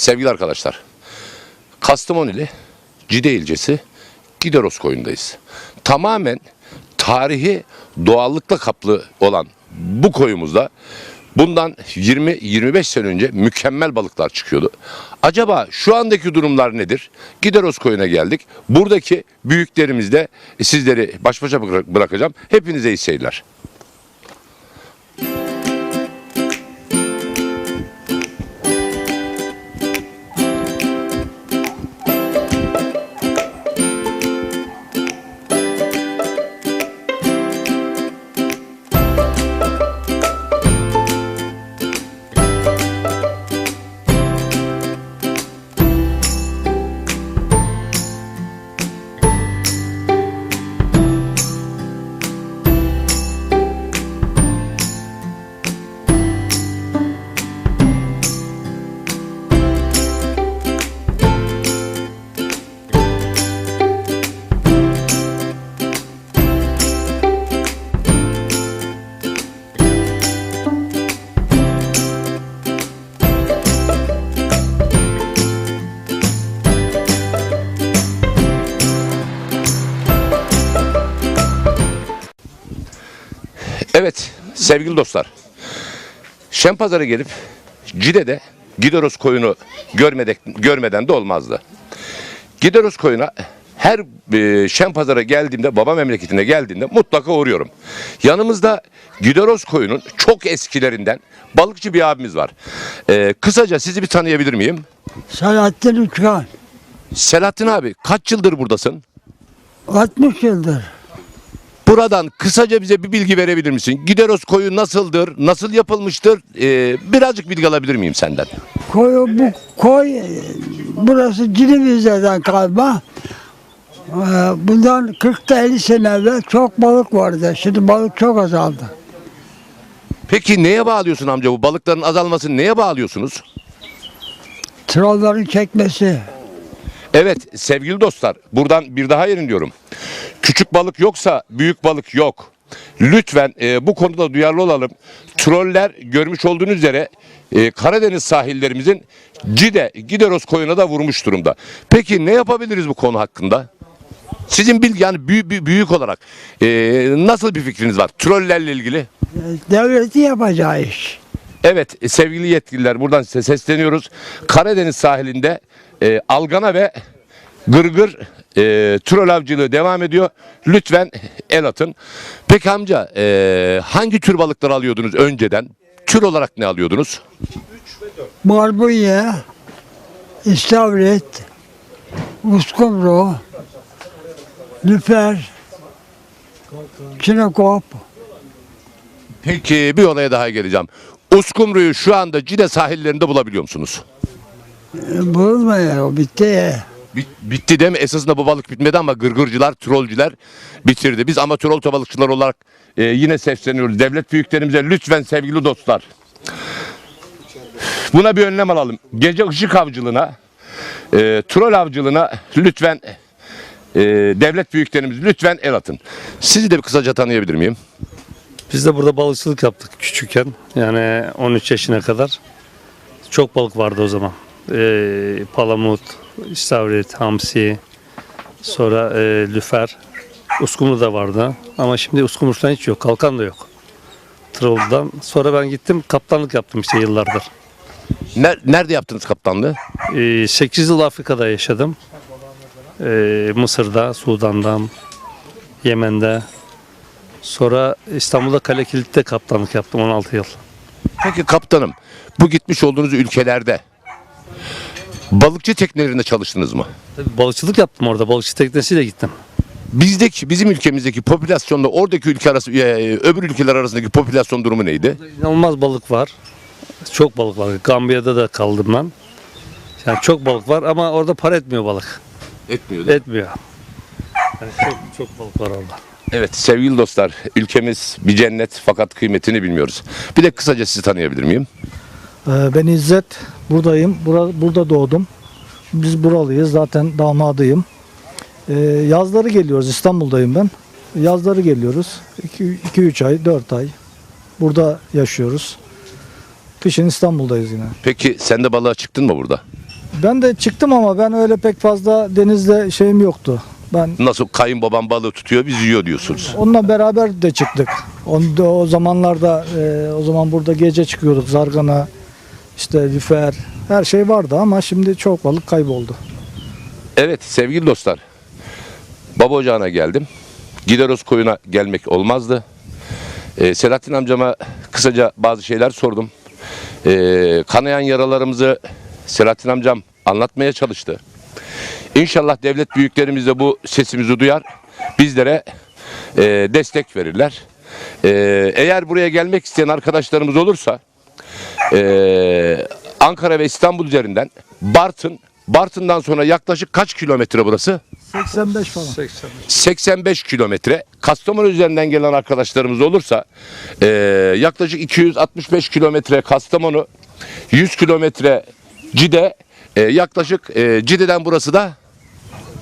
sevgili arkadaşlar. Kastamonili Cide ilçesi Gideros koyundayız. Tamamen tarihi doğallıkla kaplı olan bu koyumuzda bundan 20-25 sene önce mükemmel balıklar çıkıyordu. Acaba şu andaki durumlar nedir? Gideros koyuna geldik. Buradaki büyüklerimizle sizleri baş başa bıra- bırakacağım. Hepinize iyi seyirler. Sevgili dostlar. Şempazar'a gelip Cide'de Gideros koyunu görmeden, görmeden de olmazdı. Gideros koyuna her e, Şempazar'a geldiğimde, baba memleketine geldiğimde mutlaka uğruyorum. Yanımızda Gideros koyunun çok eskilerinden balıkçı bir abimiz var. E, kısaca sizi bir tanıyabilir miyim? Selahattin Uçkan. Selahattin abi kaç yıldır buradasın? 60 yıldır. Buradan kısaca bize bir bilgi verebilir misin? Gideros koyu nasıldır? Nasıl yapılmıştır? E, birazcık bilgi alabilir miyim senden? Koyu bu koy e, burası Cinevizler'den kalma. Ee, Bundan 40 50 sene evvel çok balık vardı. Şimdi balık çok azaldı. Peki neye bağlıyorsun amca bu balıkların azalmasını neye bağlıyorsunuz? Trollerin çekmesi. Evet sevgili dostlar buradan bir daha yerin diyorum. Küçük balık yoksa büyük balık yok. Lütfen e, bu konuda duyarlı olalım. Troller görmüş olduğunuz üzere e, Karadeniz sahillerimizin Cide, Gideros koyuna da vurmuş durumda. Peki ne yapabiliriz bu konu hakkında? Sizin bilgi yani büyük, büyük olarak e, nasıl bir fikriniz var trollerle ilgili? Devletin yapacağı iş. Evet sevgili yetkililer buradan size sesleniyoruz. Karadeniz sahilinde e, algana ve gırgır e, trol avcılığı devam ediyor. Lütfen el atın. Peki amca e, hangi tür balıklar alıyordunuz önceden? Tür olarak ne alıyordunuz? Barbunya, istavrit, uskumru, lüfer, çinekop. Peki bir olaya daha geleceğim. Uskumru'yu şu anda Cide sahillerinde bulabiliyor musunuz? E, Bulunmuyor o bitti. Bit- Bitti değil mi? Esasında bu balık bitmedi ama gırgırcılar, trollcüler bitirdi. Biz amatör olta balıkçılar olarak e, yine sesleniyoruz. Devlet büyüklerimize lütfen sevgili dostlar. Buna bir önlem alalım. Gece ışık avcılığına, e, troll avcılığına lütfen e, devlet büyüklerimiz lütfen el atın. Sizi de bir kısaca tanıyabilir miyim? Biz de burada balıkçılık yaptık küçükken. Yani 13 yaşına kadar. Çok balık vardı o zaman. Ee, palamut, istavrit, hamsi, sonra e, lüfer, uskumru da vardı. Ama şimdi uskumrudan hiç yok, kalkan da yok. Troll'dan. Sonra ben gittim kaptanlık yaptım işte yıllardır. Ner- Nerede yaptınız kaptanlığı? Ee, 8 yıl Afrika'da yaşadım. Ee, Mısır'da, Sudan'da, Yemen'de. Sonra İstanbul'da Kale Kilit'te kaptanlık yaptım 16 yıl. Peki kaptanım bu gitmiş olduğunuz ülkelerde balıkçı teknelerinde çalıştınız mı? Tabii balıkçılık yaptım orada. Balıkçı teknesiyle gittim. Bizdeki bizim ülkemizdeki popülasyonla oradaki ülke arası e, öbür ülkeler arasındaki popülasyon durumu neydi? İnanılmaz balık var. Çok balık var. Gambiya'da da kaldım ben. Yani çok balık var ama orada para etmiyor balık. Etmiyor. Etmiyor. Yani çok çok balık var orada. Evet sevgili dostlar ülkemiz bir cennet fakat kıymetini bilmiyoruz. Bir de kısaca sizi tanıyabilir miyim? Ee, Ben İzzet, buradayım. Bura, burada doğdum. Biz buralıyız, zaten damadıyım. Ee, yazları geliyoruz, İstanbul'dayım ben. Yazları geliyoruz. 2-3 ay, 4 ay. Burada yaşıyoruz. Kışın İstanbul'dayız yine. Peki sen de balığa çıktın mı burada? Ben de çıktım ama ben öyle pek fazla denizde şeyim yoktu. Ben Nasıl kayınbabam balığı tutuyor biz yiyor diyorsunuz. onunla beraber de çıktık. Onda, o zamanlarda e, o zaman burada gece çıkıyorduk. Zargana, işte lüfer, her şey vardı ama şimdi çok balık kayboldu. Evet sevgili dostlar. Baba ocağına geldim. Gideros koyuna gelmek olmazdı. Ee, Selahattin amcama kısaca bazı şeyler sordum. Ee, kanayan yaralarımızı Selahattin amcam anlatmaya çalıştı. İnşallah devlet büyüklerimiz de bu sesimizi duyar. Bizlere e, destek verirler. Ee, eğer buraya gelmek isteyen arkadaşlarımız olursa e, Ankara ve İstanbul üzerinden Bartın, Bartın'dan sonra yaklaşık kaç kilometre burası? 85 falan. 85 kilometre. Kastamonu üzerinden gelen arkadaşlarımız olursa e, yaklaşık 265 kilometre Kastamonu, 100 kilometre Cide, e, yaklaşık e, Cide'den burası da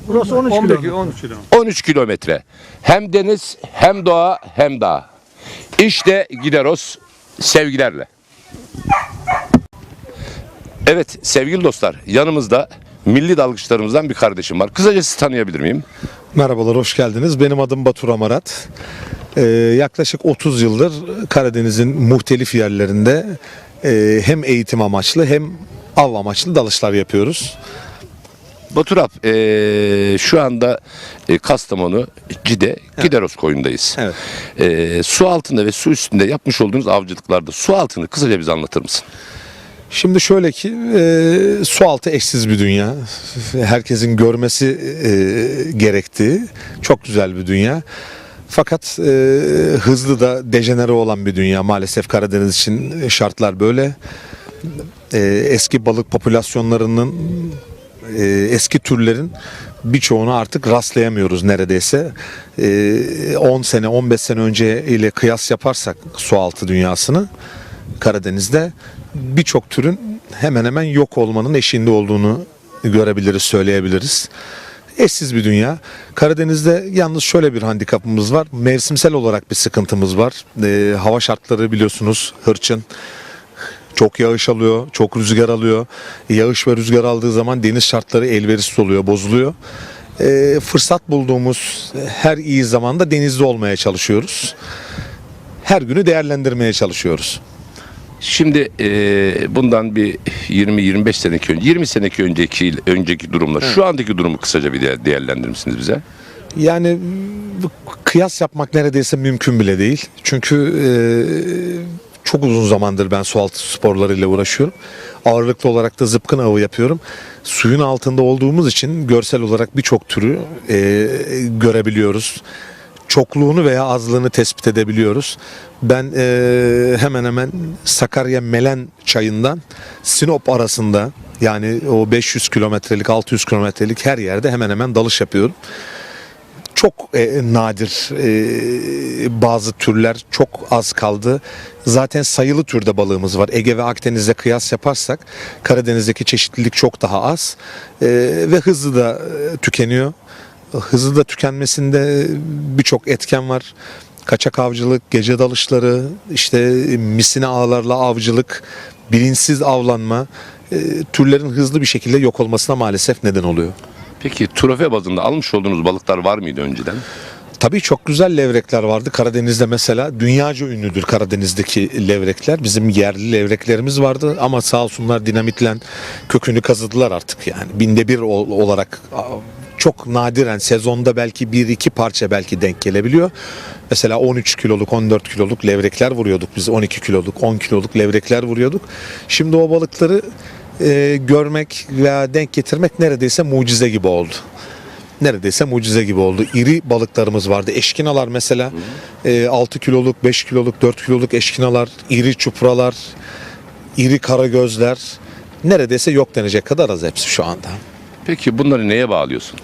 Burası 13 kilometre. 13 kilo. 13 kilometre. Hem deniz hem doğa hem dağ. İşte Gideros sevgilerle. Evet sevgili dostlar yanımızda milli dalgıçlarımızdan bir kardeşim var. Kısaca sizi tanıyabilir miyim? Merhabalar, hoş geldiniz. Benim adım Batur Amarat. Ee, yaklaşık 30 yıldır Karadeniz'in muhtelif yerlerinde e, hem eğitim amaçlı hem av amaçlı dalışlar yapıyoruz. Baturap eee, şu anda e, Kastamonu Cide Gideros koyundayız. Evet. Eee, su altında ve su üstünde yapmış olduğunuz avcılıklarda su altını kısaca bize anlatır mısın? Şimdi şöyle ki e, su altı eşsiz bir dünya. Herkesin görmesi e, gerektiği çok güzel bir dünya. Fakat e, hızlı da dejenere olan bir dünya. Maalesef Karadeniz için şartlar böyle. E, eski balık popülasyonlarının e, eski türlerin birçoğunu artık rastlayamıyoruz neredeyse. E, 10 sene 15 sene önce ile kıyas yaparsak su altı dünyasını Karadeniz'de birçok türün hemen hemen yok olmanın eşiğinde olduğunu görebiliriz, söyleyebiliriz. Eşsiz bir dünya. Karadeniz'de yalnız şöyle bir handikapımız var. Mevsimsel olarak bir sıkıntımız var. Ee, hava şartları biliyorsunuz hırçın. Çok yağış alıyor, çok rüzgar alıyor. Yağış ve rüzgar aldığı zaman deniz şartları elverişsiz oluyor, bozuluyor. Ee, fırsat bulduğumuz her iyi zamanda denizde olmaya çalışıyoruz. Her günü değerlendirmeye çalışıyoruz. Şimdi eee, bundan bir 20-25 seneki önce 20 seneki önceki önceki durumla şu andaki durumu kısaca bir değer- değerlendirir misiniz bize? Yani kıyas yapmak neredeyse mümkün bile değil. Çünkü e, çok uzun zamandır ben sualtı sporlarıyla uğraşıyorum. Ağırlıklı olarak da zıpkın avı yapıyorum. Suyun altında olduğumuz için görsel olarak birçok türü e, görebiliyoruz. Çokluğunu veya azlığını tespit edebiliyoruz. Ben e, hemen hemen Sakarya Melen çayından Sinop arasında yani o 500 kilometrelik 600 kilometrelik her yerde hemen hemen dalış yapıyorum çok e, nadir e, bazı türler çok az kaldı. Zaten sayılı türde balığımız var. Ege ve Akdeniz'e kıyas yaparsak Karadeniz'deki çeşitlilik çok daha az E, ve hızlı da e, tükeniyor. Hızlı da tükenmesinde birçok etken var. Kaçak avcılık, gece dalışları, işte misine ağlarla avcılık, bilinçsiz avlanma e, türlerin hızlı bir şekilde yok olmasına maalesef neden oluyor. Peki trofe bazında almış olduğunuz balıklar var mıydı önceden? Tabii çok güzel levrekler vardı. Karadeniz'de mesela dünyaca ünlüdür Karadeniz'deki levrekler. Bizim yerli levreklerimiz vardı ama sağ olsunlar dinamitle kökünü kazıdılar artık yani. Binde bir ol- olarak çok nadiren sezonda belki bir iki parça belki denk gelebiliyor. Mesela 13 kiloluk 14 kiloluk levrekler vuruyorduk biz 12 kiloluk 10 kiloluk levrekler vuruyorduk. Şimdi o balıkları e, görmek veya denk getirmek neredeyse mucize gibi oldu neredeyse mucize gibi oldu. İri balıklarımız vardı. Eşkinalar mesela e, 6 kiloluk, 5 kiloluk, 4 kiloluk eşkinalar, iri çupralar, iri karagözler neredeyse yok denecek kadar az hepsi şu anda. Peki bunları neye bağlıyorsun?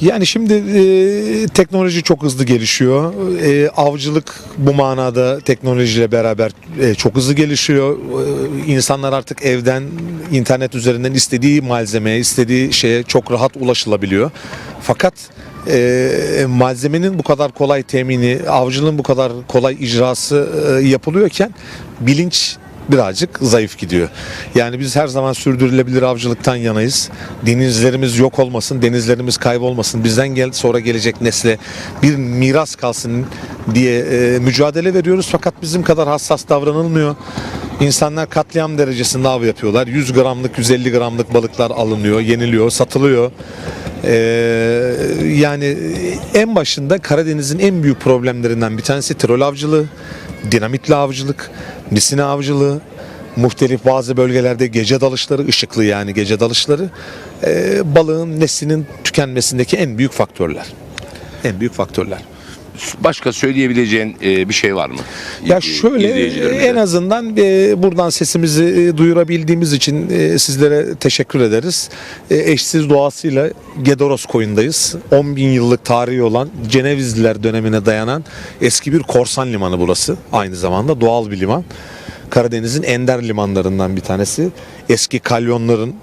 Yani şimdi e, teknoloji çok hızlı gelişiyor. E, avcılık bu manada teknolojiyle beraber e, çok hızlı gelişiyor. E, insanlar artık evden, internet üzerinden istediği malzemeye, istediği şeye çok rahat ulaşılabiliyor. Fakat e, malzemenin bu kadar kolay temini, avcılığın bu kadar kolay icrası e, yapılıyorken bilinç birazcık zayıf gidiyor. Yani biz her zaman sürdürülebilir avcılıktan yanayız. Denizlerimiz yok olmasın, denizlerimiz kaybolmasın. Bizden gel sonra gelecek nesle bir miras kalsın diye e, mücadele veriyoruz. Fakat bizim kadar hassas davranılmıyor. İnsanlar katliam derecesinde av yapıyorlar. 100 gramlık, 150 gramlık balıklar alınıyor, yeniliyor, satılıyor. Ee, yani en başında Karadeniz'in en büyük problemlerinden bir tanesi trol avcılığı, dinamitli avcılık, misine avcılığı, muhtelif bazı bölgelerde gece dalışları, ışıklı yani gece dalışları ee, balığın neslinin tükenmesindeki en büyük faktörler. En büyük faktörler. Başka söyleyebileceğin e, bir şey var mı? Ya şöyle izleyicilerimize. en azından e, buradan sesimizi e, duyurabildiğimiz için e, sizlere teşekkür ederiz. E, eşsiz doğasıyla Gedoros koyundayız. 10 bin yıllık tarihi olan Cenevizliler dönemine dayanan eski bir korsan limanı burası. Aynı zamanda doğal bir liman. Karadeniz'in ender limanlarından bir tanesi. Eski kalyonların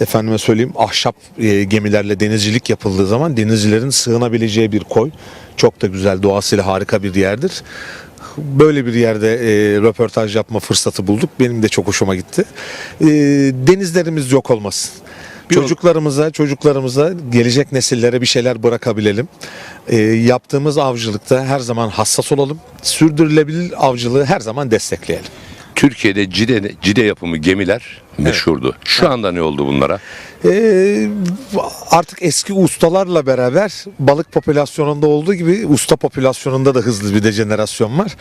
efendime söyleyeyim ahşap e, gemilerle denizcilik yapıldığı zaman denizcilerin sığınabileceği bir koy. Çok da güzel doğasıyla harika bir yerdir. Böyle bir yerde e, röportaj yapma fırsatı bulduk. Benim de çok hoşuma gitti. E, denizlerimiz yok olmasın. Çocuklarımıza, çocuklarımıza, gelecek nesillere bir şeyler bırakabilelim. E, yaptığımız avcılıkta her zaman hassas olalım. Sürdürülebilir avcılığı her zaman destekleyelim. Türkiye'de cide, cide yapımı gemiler meşhurdu. Şu anda ne oldu bunlara? Ee, artık eski ustalarla beraber balık popülasyonunda olduğu gibi usta popülasyonunda da hızlı bir dejenerasyon var.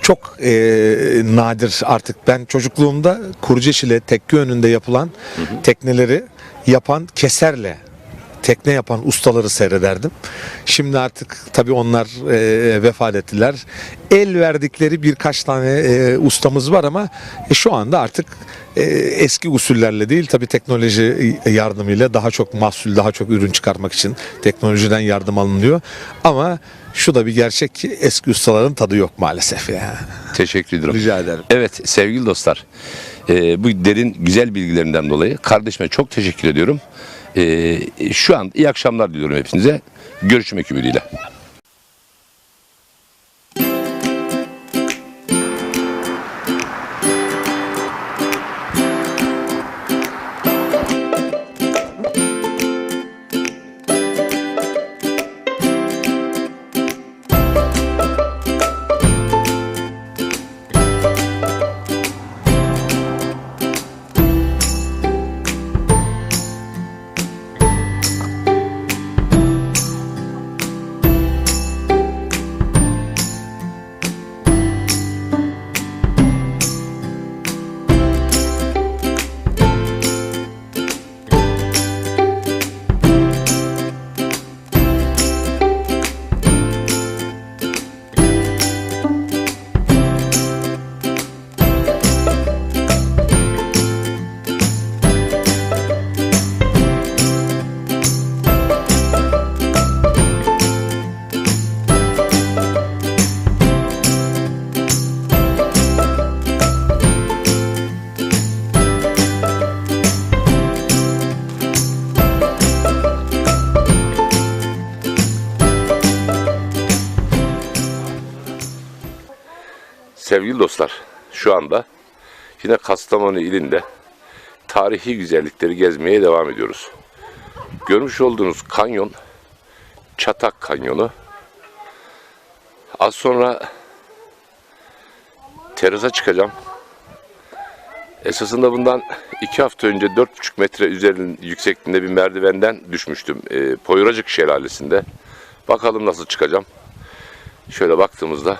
Çok ee, nadir artık ben çocukluğumda Kurceş ile tekke önünde yapılan tekneleri yapan keserle tekne yapan ustaları seyrederdim. Şimdi artık tabii onlar e, vefat ettiler. El verdikleri birkaç tane e, ustamız var ama e, şu anda artık e, eski usullerle değil tabii teknoloji yardımıyla daha çok mahsul, daha çok ürün çıkarmak için teknolojiden yardım alınıyor. Ama şu da bir gerçek ki eski ustaların tadı yok maalesef ya. Teşekkür ederim. Rica ederim. Evet sevgili dostlar. e, bu derin güzel bilgilerinden dolayı kardeşime çok teşekkür ediyorum. E, şu an iyi akşamlar diliyorum hepinize. Görüşmek ümidiyle. Sevgili dostlar, şu anda yine Kastamonu ilinde tarihi güzellikleri gezmeye devam ediyoruz. Görmüş olduğunuz kanyon Çatak Kanyonu. Az sonra terasa çıkacağım. Esasında bundan iki hafta önce 4,5 metre üzerinin yüksekliğinde bir merdivenden düşmüştüm. E, Poyracık Şelalesi'nde. Bakalım nasıl çıkacağım. Şöyle baktığımızda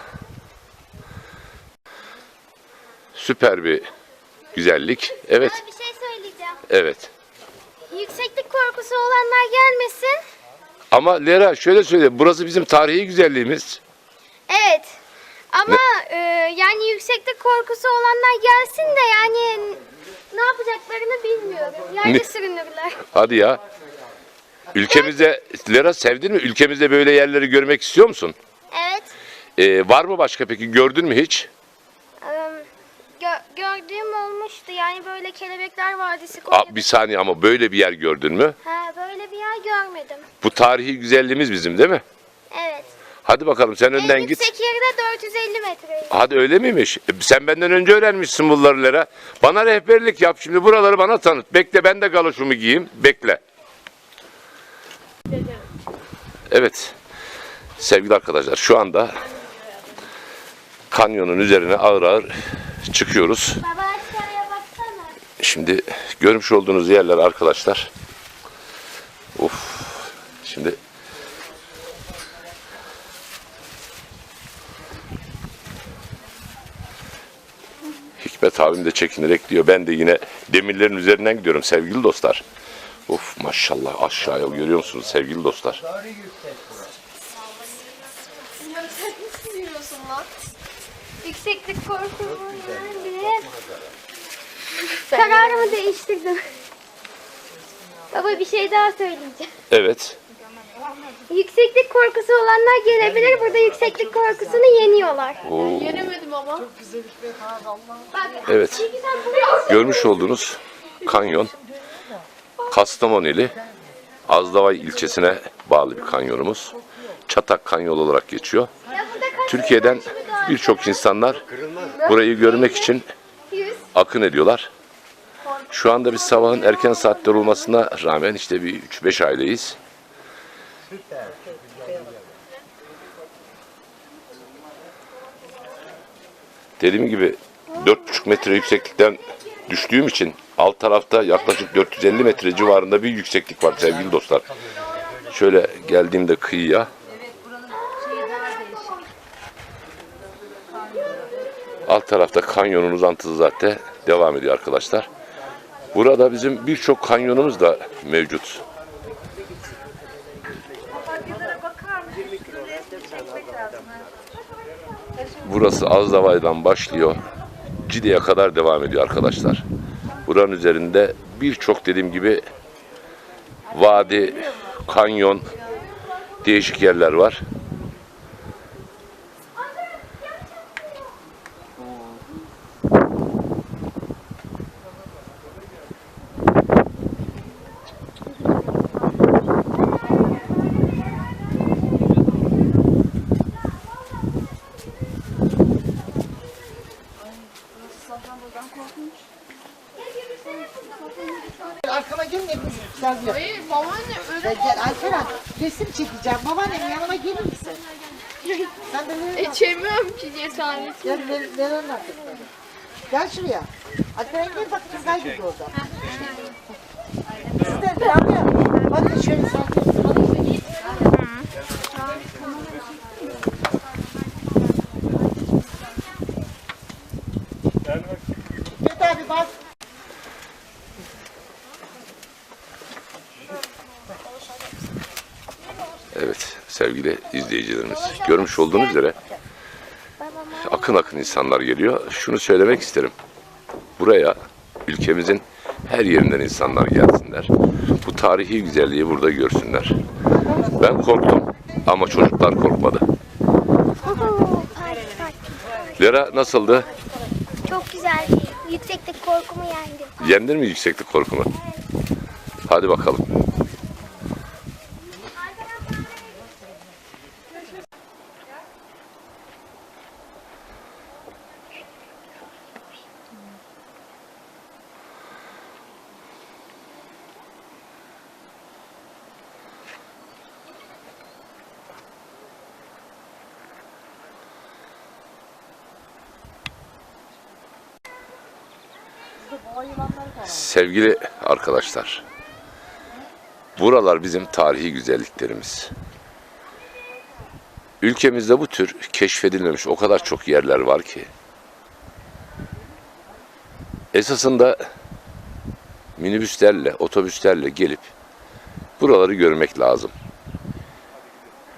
süper bir güzellik. Evet, Ben bir şey söyleyeceğim. evet. Yükseklik korkusu olanlar gelmesin. Ama Lera şöyle söyle, burası bizim tarihi güzelliğimiz. Evet. Ama e, yani yükseklik korkusu olanlar gelsin de yani ne yapacaklarını bilmiyorum. Yerde Ne? sürünürler. Hadi ya. Ülkemizde, Lera sevdin mi? Ülkemizde böyle yerleri görmek istiyor musun? Evet. Ee, var mı başka peki? Gördün mü hiç? Olmuştu. Yani böyle kelebekler vadisi Aa, Konya'da. bir saniye ama böyle bir yer gördün mü? Ha, böyle bir yer görmedim. Bu tarihi güzelliğimiz bizim değil mi? Evet. Hadi bakalım sen En önden git. yüksek yeri de 450 metre. Hadi öyle miymiş? E, Sen benden önce öğrenmişsin bunları Lera. Bana rehberlik yap şimdi buraları bana tanıt. Bekle ben de galoşumu giyeyim. Bekle. Evet. Sevgili arkadaşlar şu anda kanyonun üzerine ağır ağır çıkıyoruz. Baba. Şimdi görmüş olduğunuz yerler arkadaşlar. Of. Şimdi Hikmet abim de çekinerek diyor. Ben de yine demirlerin üzerinden gidiyorum sevgili dostlar. Of maşallah aşağıya görüyor musunuz sevgili dostlar? Yükseklik korkumu bile. Kararımı değiştirdim. Baba bir şey daha söyleyeceğim. Evet. Yükseklik korkusu olanlar gelebilir. Burada yükseklik korkusunu yeniyorlar. Oo, Yenemedim ama. Bak, evet. çünkü sen buraya Görmüş olduğunuz kanyon Kastamonili Azdavay ilçesine bağlı bir kanyonumuz. Çatak Kanyon olarak geçiyor. Türkiye'den birçok insanlar burayı görmek için akın ediyorlar. Şu anda biz sabahın erken saatler olmasına rağmen işte bir 3-5 aileyiz. Dediğim gibi 4,5 metre yükseklikten düştüğüm için alt tarafta yaklaşık 450 metre civarında bir yükseklik var sevgili dostlar. Şöyle geldiğimde kıyıya Alt tarafta kanyonun uzantısı zaten devam ediyor arkadaşlar. Burada bizim birçok kanyonumuz da mevcut. Burası Azdavay'dan başlıyor. Cide'ye kadar devam ediyor arkadaşlar. Buranın üzerinde birçok dediğim gibi vadi, kanyon, değişik yerler var. Sen diyor. Hayır babaanne öyle gel Alperen resim çekeceğim. Babaannem yanıma gelir misin? Sen de verin. Geçemiyorum ki cesaret. Gel ver, verin arkasına. Gel şuraya. Alperen gel bak kızlar gibi orada. Siz de beraber. Bakın şöyle sen. Git abi bak. Evet sevgili izleyicilerimiz görmüş olduğunuz üzere akın akın insanlar geliyor. Şunu söylemek isterim. Buraya ülkemizin her yerinden insanlar gelsinler. Bu tarihi güzelliği burada görsünler. Ben korktum ama çocuklar korkmadı. Lera nasıldı? Çok güzel. Yükseklik korkumu yendim. Yendin mi yükseklik korkunu? Hadi bakalım. Sevgili arkadaşlar, buralar bizim tarihi güzelliklerimiz. Ülkemizde bu tür keşfedilmemiş o kadar çok yerler var ki. Esasında minibüslerle, otobüslerle gelip buraları görmek lazım.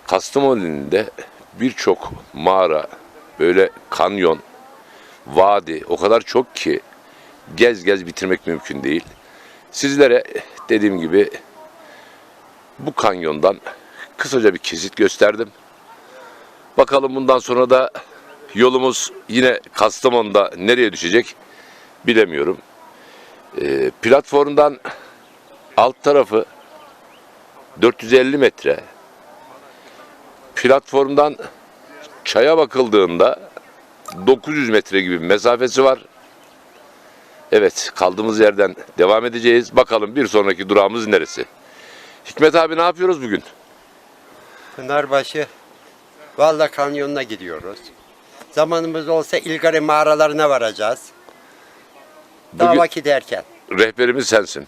Kastamonu'nun da birçok mağara, böyle kanyon, vadi o kadar çok ki gez gez bitirmek mümkün değil. Sizlere dediğim gibi bu kanyondan kısaca bir kesit gösterdim. Bakalım bundan sonra da yolumuz yine Kastamonu'da nereye düşecek bilemiyorum. Ee, platformdan alt tarafı 450 metre. platformdan çaya bakıldığında 900 metre gibi mesafesi var. Evet kaldığımız yerden devam edeceğiz. Bakalım bir sonraki durağımız neresi? Hikmet abi ne yapıyoruz bugün? Pınarbaşı Valla Kanyonu'na gidiyoruz. Zamanımız olsa İlgari mağaralarına varacağız. Daha Bugün- vakit erken. Rehberimiz sensin.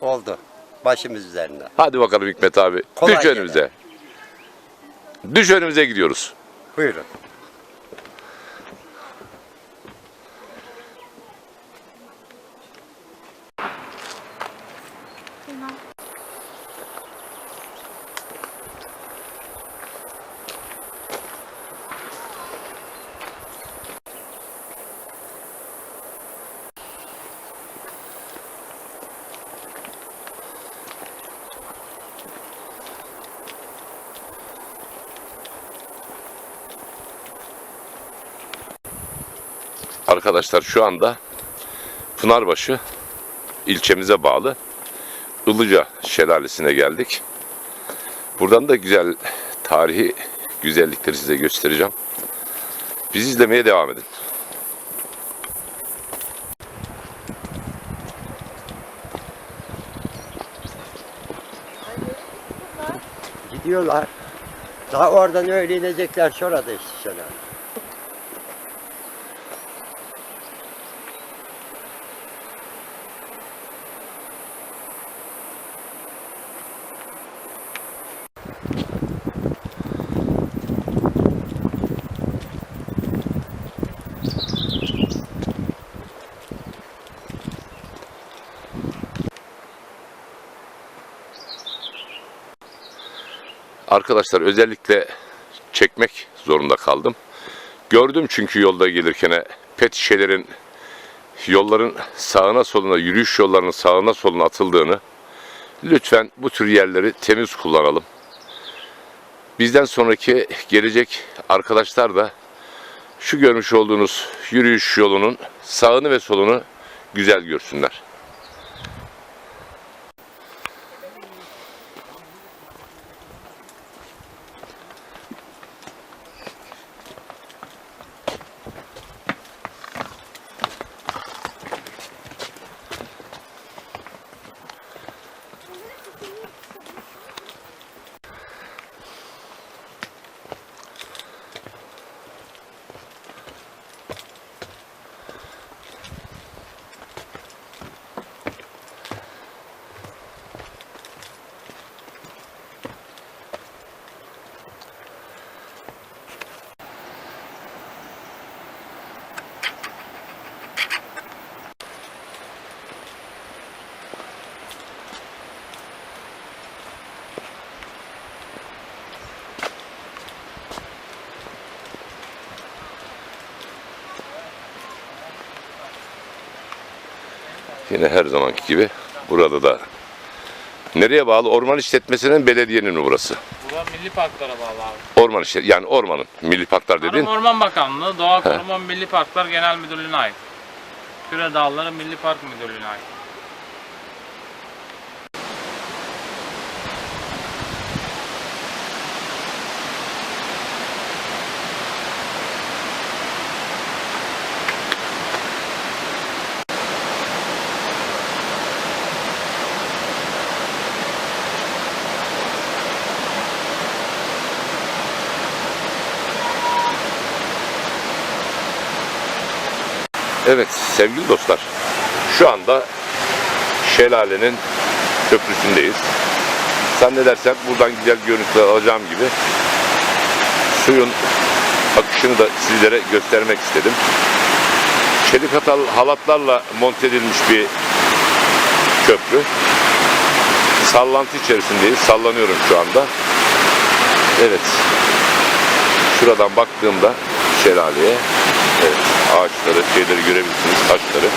Oldu. Başımız üzerinde. Hadi bakalım Hikmet abi. Kolay Düş gelsin. önümüze. Düş önümüze gidiyoruz. Buyurun. Arkadaşlar şu anda Pınarbaşı ilçemize bağlı Ilıca Şelalesi'ne geldik. Buradan da güzel tarihi güzellikleri size göstereceğim. Bizi izlemeye devam edin. Gidiyorlar. Daha oradan öyle inecekler şurada işte şöyle. Arkadaşlar özellikle çekmek zorunda kaldım. Gördüm çünkü yolda gelirken pet şişelerin yolların sağına soluna, yürüyüş yollarının sağına soluna atıldığını. Lütfen bu tür yerleri temiz kullanalım. Bizden sonraki gelecek arkadaşlar da şu görmüş olduğunuz yürüyüş yolunun sağını ve solunu güzel görsünler. Yine her zamanki gibi burada da nereye bağlı? Orman işletmesinin belediyenin mi burası? Bura milli parklara bağlı abi. Orman işlet yani ormanın milli parklar dediğin. Tarım Orman Bakanlığı, Doğa Koruma Milli Parklar Genel Müdürlüğü'ne ait. Küre Dağları Milli Park Müdürlüğü'ne ait. Evet sevgili dostlar. Şu anda şelalenin köprüsündeyiz. Zannedersem buradan güzel görüntüler alacağım gibi suyun akışını da sizlere göstermek istedim. Çelik hatal halatlarla monte edilmiş bir köprü. Sallantı içerisindeyiz. Sallanıyorum şu anda. Evet. Şuradan baktığımda şelaleye evet, ağaçları, şeyleri görebilirsiniz, taşları.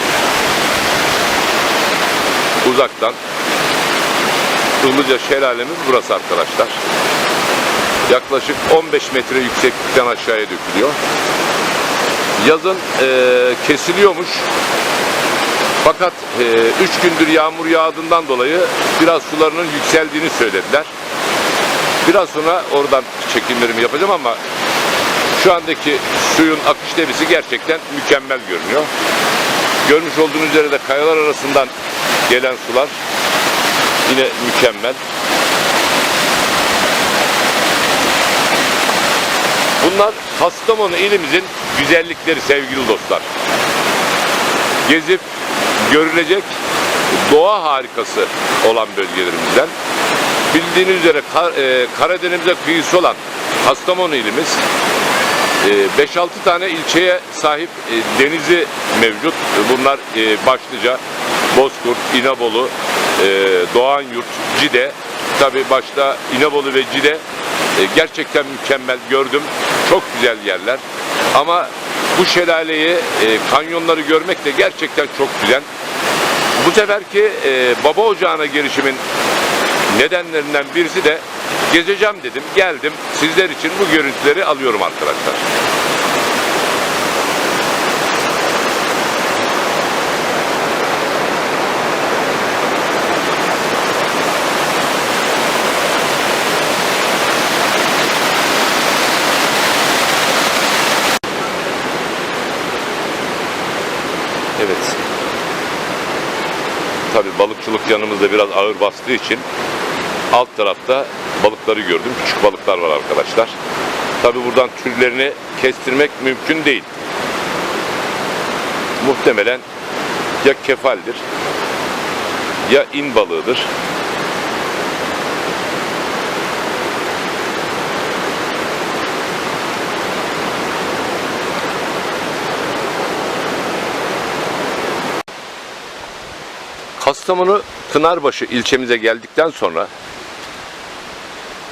Uzaktan Ilıca şelalemiz burası arkadaşlar. Yaklaşık 15 metre yükseklikten aşağıya dökülüyor. Yazın eee, kesiliyormuş. Fakat 3 gündür yağmur yağdığından dolayı biraz sularının yükseldiğini söylediler. Biraz sonra oradan çekimlerimi yapacağım ama şu andaki suyun akış debisi gerçekten mükemmel görünüyor. Görmüş olduğunuz üzere de kayalar arasından gelen sular yine mükemmel. Bunlar Kastamonu ilimizin güzellikleri sevgili dostlar. Gezip görülecek doğa harikası olan bölgelerimizden. Bildiğiniz üzere e, Karadeniz'e kıyısı olan Kastamonu ilimiz 5-6 tane ilçeye sahip e, denizi mevcut. Bunlar e, başlıca Bozkurt, İnebolu, e, Doğanyurt, Cide. Tabi başta İnebolu ve Cide gerçekten mükemmel gördüm. Çok güzel yerler. Ama bu şelaleyi, kanyonları görmek de gerçekten çok güzel. Bu seferki baba ocağına girişimin nedenlerinden birisi de gezeceğim dedim. Geldim. Sizler için bu görüntüleri alıyorum arkadaşlar. Evet. Tabii balıkçılık yanımızda biraz ağır bastığı için alt tarafta balıkları gördüm. Küçük balıklar var arkadaşlar. Tabii buradan türlerini kestirmek mümkün değil. Muhtemelen ya kefaldir ya in balığıdır. Kastamonu Pınarbaşı ilçemize geldikten sonra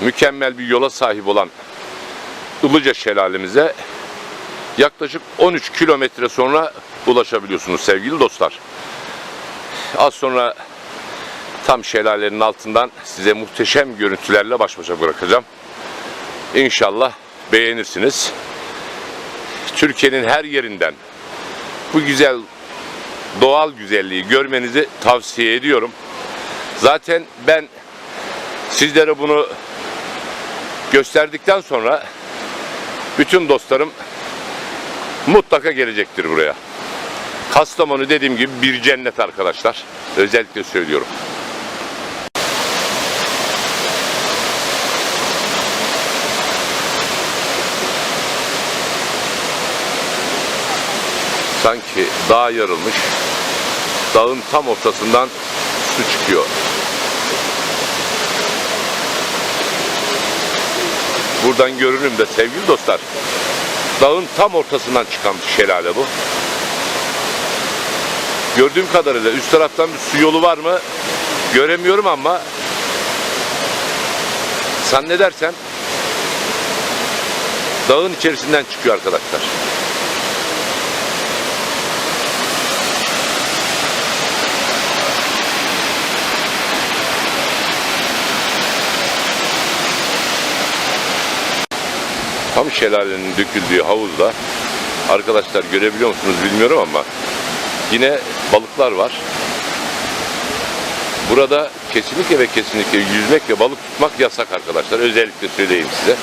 mükemmel bir yola sahip olan Ilıca Şelalemize yaklaşık 13 kilometre sonra ulaşabiliyorsunuz sevgili dostlar. Az sonra tam şelalenin altından size muhteşem görüntülerle baş başa bırakacağım. İnşallah beğenirsiniz. Türkiye'nin her yerinden bu güzel doğal güzelliği görmenizi tavsiye ediyorum. Zaten ben sizlere bunu gösterdikten sonra bütün dostlarım mutlaka gelecektir buraya. Kastamonu dediğim gibi bir cennet arkadaşlar. Özellikle söylüyorum. Sanki dağ yarılmış. Dağın tam ortasından su çıkıyor. Buradan görünüm de sevgili dostlar. Dağın tam ortasından çıkan bir şelale bu. Gördüğüm kadarıyla üst taraftan bir su yolu var mı? Göremiyorum ama zannedersem dağın içerisinden çıkıyor arkadaşlar. Tam şelalenin döküldüğü havuzda arkadaşlar görebiliyor musunuz bilmiyorum ama yine balıklar var. Burada kesinlikle ve kesinlikle yüzmek ve balık tutmak yasak arkadaşlar. Özellikle söyleyeyim size.